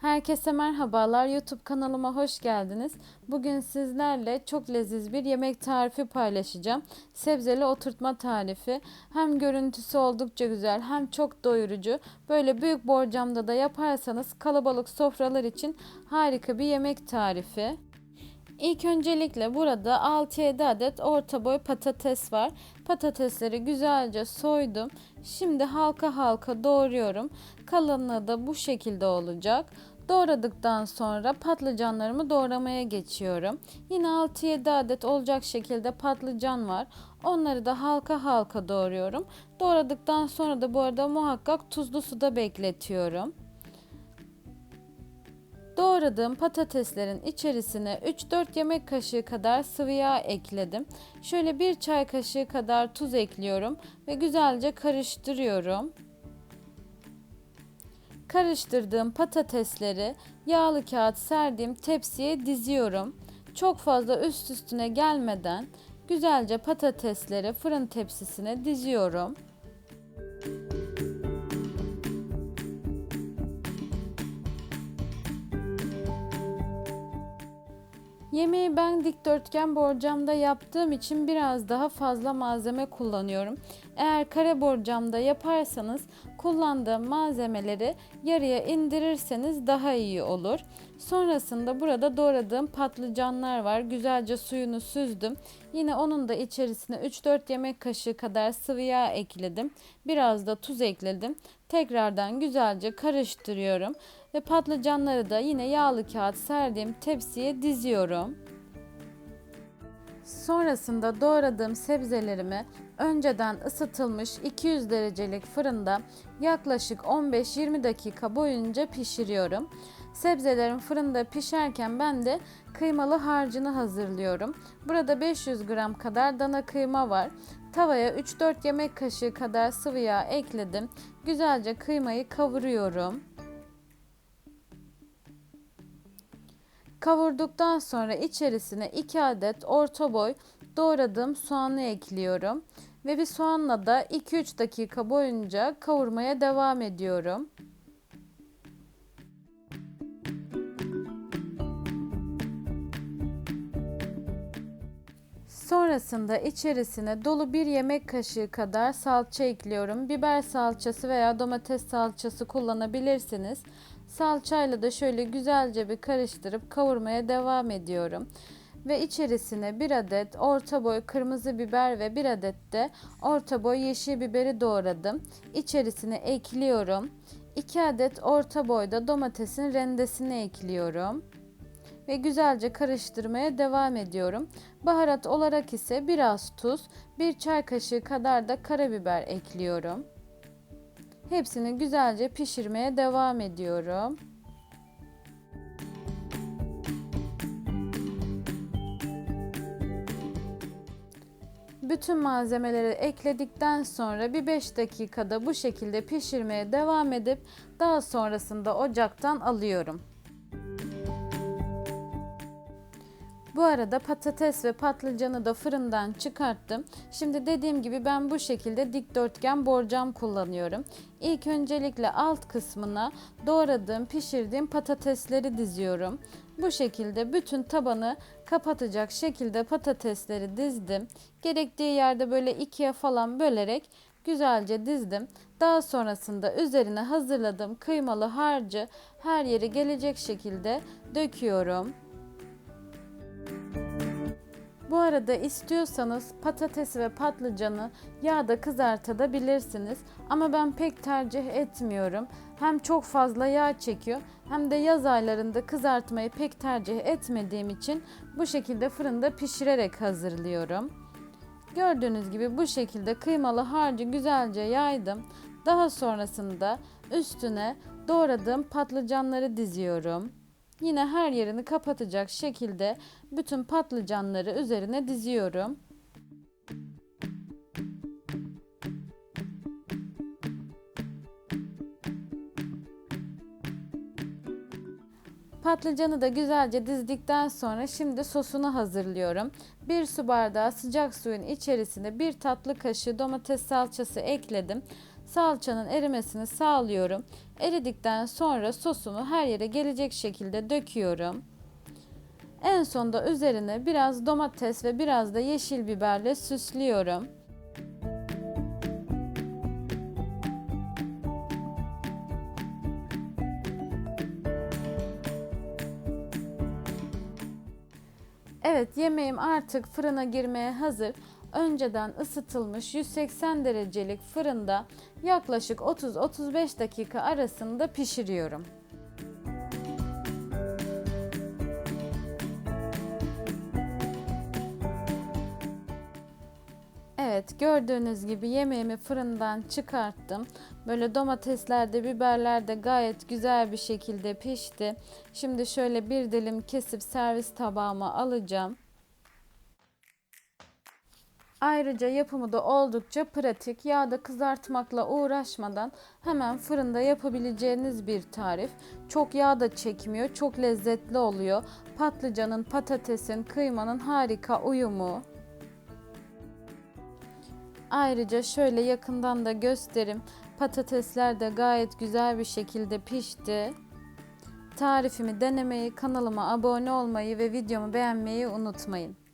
Herkese merhabalar. YouTube kanalıma hoş geldiniz. Bugün sizlerle çok leziz bir yemek tarifi paylaşacağım. Sebzeli oturtma tarifi. Hem görüntüsü oldukça güzel hem çok doyurucu. Böyle büyük borcamda da yaparsanız kalabalık sofralar için harika bir yemek tarifi. İlk öncelikle burada 6-7 adet orta boy patates var. Patatesleri güzelce soydum. Şimdi halka halka doğruyorum. Kalınlığı da bu şekilde olacak. Doğradıktan sonra patlıcanlarımı doğramaya geçiyorum. Yine 6-7 adet olacak şekilde patlıcan var. Onları da halka halka doğruyorum. Doğradıktan sonra da bu arada muhakkak tuzlu suda bekletiyorum. Doğradığım patateslerin içerisine 3-4 yemek kaşığı kadar sıvı yağ ekledim. Şöyle bir çay kaşığı kadar tuz ekliyorum ve güzelce karıştırıyorum. Karıştırdığım patatesleri yağlı kağıt serdiğim tepsiye diziyorum. Çok fazla üst üstüne gelmeden güzelce patatesleri fırın tepsisine diziyorum. Yemeği ben dikdörtgen borcamda yaptığım için biraz daha fazla malzeme kullanıyorum. Eğer kare borcamda yaparsanız kullandığım malzemeleri yarıya indirirseniz daha iyi olur. Sonrasında burada doğradığım patlıcanlar var. Güzelce suyunu süzdüm. Yine onun da içerisine 3-4 yemek kaşığı kadar sıvı yağ ekledim. Biraz da tuz ekledim. Tekrardan güzelce karıştırıyorum ve patlıcanları da yine yağlı kağıt serdiğim tepsiye diziyorum. Sonrasında doğradığım sebzelerimi önceden ısıtılmış 200 derecelik fırında yaklaşık 15-20 dakika boyunca pişiriyorum. Sebzelerim fırında pişerken ben de kıymalı harcını hazırlıyorum. Burada 500 gram kadar dana kıyma var. Tavaya 3-4 yemek kaşığı kadar sıvı yağ ekledim. Güzelce kıymayı kavuruyorum. Kavurduktan sonra içerisine 2 adet orta boy doğradığım soğanı ekliyorum ve bir soğanla da 2-3 dakika boyunca kavurmaya devam ediyorum. Sonrasında içerisine dolu bir yemek kaşığı kadar salça ekliyorum. Biber salçası veya domates salçası kullanabilirsiniz. Salçayla da şöyle güzelce bir karıştırıp kavurmaya devam ediyorum. Ve içerisine bir adet orta boy kırmızı biber ve bir adet de orta boy yeşil biberi doğradım. İçerisine ekliyorum. 2 adet orta boyda domatesin rendesini ekliyorum ve güzelce karıştırmaya devam ediyorum. Baharat olarak ise biraz tuz, bir çay kaşığı kadar da karabiber ekliyorum. Hepsini güzelce pişirmeye devam ediyorum. Bütün malzemeleri ekledikten sonra bir 5 dakikada bu şekilde pişirmeye devam edip daha sonrasında ocaktan alıyorum. Bu arada patates ve patlıcanı da fırından çıkarttım. Şimdi dediğim gibi ben bu şekilde dikdörtgen borcam kullanıyorum. İlk öncelikle alt kısmına doğradığım, pişirdiğim patatesleri diziyorum. Bu şekilde bütün tabanı kapatacak şekilde patatesleri dizdim. Gerektiği yerde böyle ikiye falan bölerek güzelce dizdim. Daha sonrasında üzerine hazırladığım kıymalı harcı her yeri gelecek şekilde döküyorum. Bu arada istiyorsanız patatesi ve patlıcanı yağda kızartabilirsiniz ama ben pek tercih etmiyorum. Hem çok fazla yağ çekiyor hem de yaz aylarında kızartmayı pek tercih etmediğim için bu şekilde fırında pişirerek hazırlıyorum. Gördüğünüz gibi bu şekilde kıymalı harcı güzelce yaydım. Daha sonrasında üstüne doğradığım patlıcanları diziyorum. Yine her yerini kapatacak şekilde bütün patlıcanları üzerine diziyorum. Patlıcanı da güzelce dizdikten sonra şimdi sosunu hazırlıyorum. Bir su bardağı sıcak suyun içerisine bir tatlı kaşığı domates salçası ekledim. Salçanın erimesini sağlıyorum. Eridikten sonra sosumu her yere gelecek şekilde döküyorum. En sonda üzerine biraz domates ve biraz da yeşil biberle süslüyorum. Evet yemeğim artık fırına girmeye hazır. Önceden ısıtılmış 180 derecelik fırında yaklaşık 30-35 dakika arasında pişiriyorum. Evet gördüğünüz gibi yemeğimi fırından çıkarttım. Böyle domatesler de biberler de gayet güzel bir şekilde pişti. Şimdi şöyle bir dilim kesip servis tabağıma alacağım. Ayrıca yapımı da oldukça pratik. Yağda kızartmakla uğraşmadan hemen fırında yapabileceğiniz bir tarif. Çok yağ da çekmiyor, çok lezzetli oluyor. Patlıcanın, patatesin, kıymanın harika uyumu. Ayrıca şöyle yakından da göstereyim. Patatesler de gayet güzel bir şekilde pişti. Tarifimi denemeyi, kanalıma abone olmayı ve videomu beğenmeyi unutmayın.